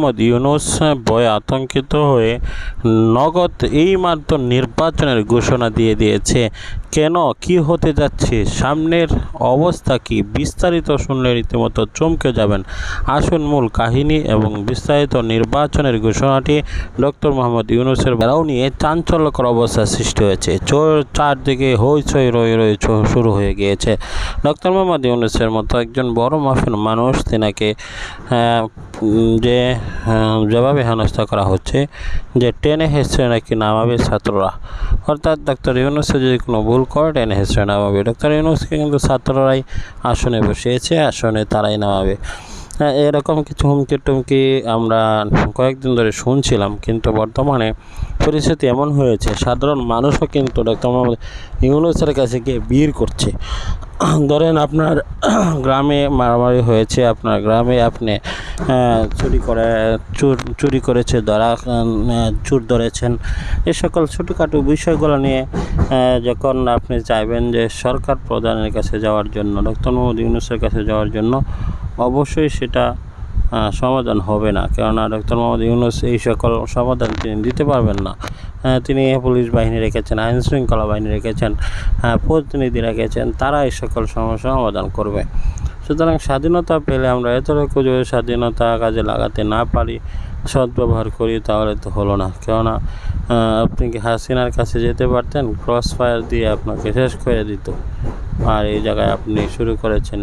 মোহাম্মদ ইউনুস ভয়ে আতঙ্কিত হয়ে নগদ এইমাত্র নির্বাচনের ঘোষণা দিয়ে দিয়েছে। কেন? কি হতে যাচ্ছে? সামনের অবস্থা কি? বিস্তারিত শুনলে রীতিমতো চমকে যাবেন আসুন মূল কাহিনী এবং বিস্তারিত নির্বাচনের ঘোষণাটি ডক্টর মোহাম্মদ ইউনুসের বেড়াও নিয়ে চাঞ্চল্যকর অবস্থা সৃষ্টি হয়েছে। চোর চারদিকে হইচই রয়ে রয়ে শুরু হয়ে গিয়েছে। ডক্টর মোহাম্মদ ইউনুসের মতো একজন বড় মাফিন মানুষ, তেনাকে যে জবাবে হেনস্থা করা হচ্ছে, যে টেনে হেসে নাকি নামাবে ছাত্ররা। অর্থাৎ ডক্টর ইউনুসে যদি কোনো ভুল করে, টেনে হেসে নামাবে। ডক্টর ইউনুসকে কিন্তু ছাত্ররাই আসনে বসিয়েছে, আসনে তারাই নামাবে। এরকম কিছু হুমকি টুমকি আমরা কয়েকদিন ধরে শুনছিলাম, কিন্তু বর্তমানে পরিস্থিতি এমন হয়েছে, সাধারণ মানুষও কিন্তু ডক্টর মোহাম্মদ ইউনুসের কাছে গিয়ে ভিড় করছে। ধরেন আপনার গ্রামে মারামারি হয়েছে, আপনার গ্রামে আপনি চুরি করে, চুর, চুরি করেছে, ধরা চুর ধরেছেন। এ সকল ছোটোখাটো বিষয়গুলো নিয়ে যখন আপনি চাইবেন যে সরকার প্রধানের কাছে যাওয়ার জন্য, ডক্টর মোহাম্মদ ইউনুসের কাছে যাওয়ার জন্য, অবশ্যই সেটা সমাধান হবে না। কেননা, ডক্টর মোহাম্মদ ইউনুস এই সকল সমাধান তিনি দিতে পারবেন না। তিনি পুলিশ বাহিনী রেখেছেন আইন শৃঙ্খলা বাহিনী রেখেছেন আহ, প্রতিনিধি রেখেছেন তারা এই সকল সমস্যা সমাধান করবে। সুতরাং স্বাধীনতা পেলে আমরা এতটুকু যদি স্বাধীনতা কাজে লাগাতে না পারি সদ্ব্যবহার করি তাহলে তো হলো না। কেননা আপনি কি হাসিনার কাছে যেতে পারতেন? ক্রস ফায়ার দিয়ে আপনাকে শেষ করে দিত। আর এই জায়গায় আপনি শুরু করেছেন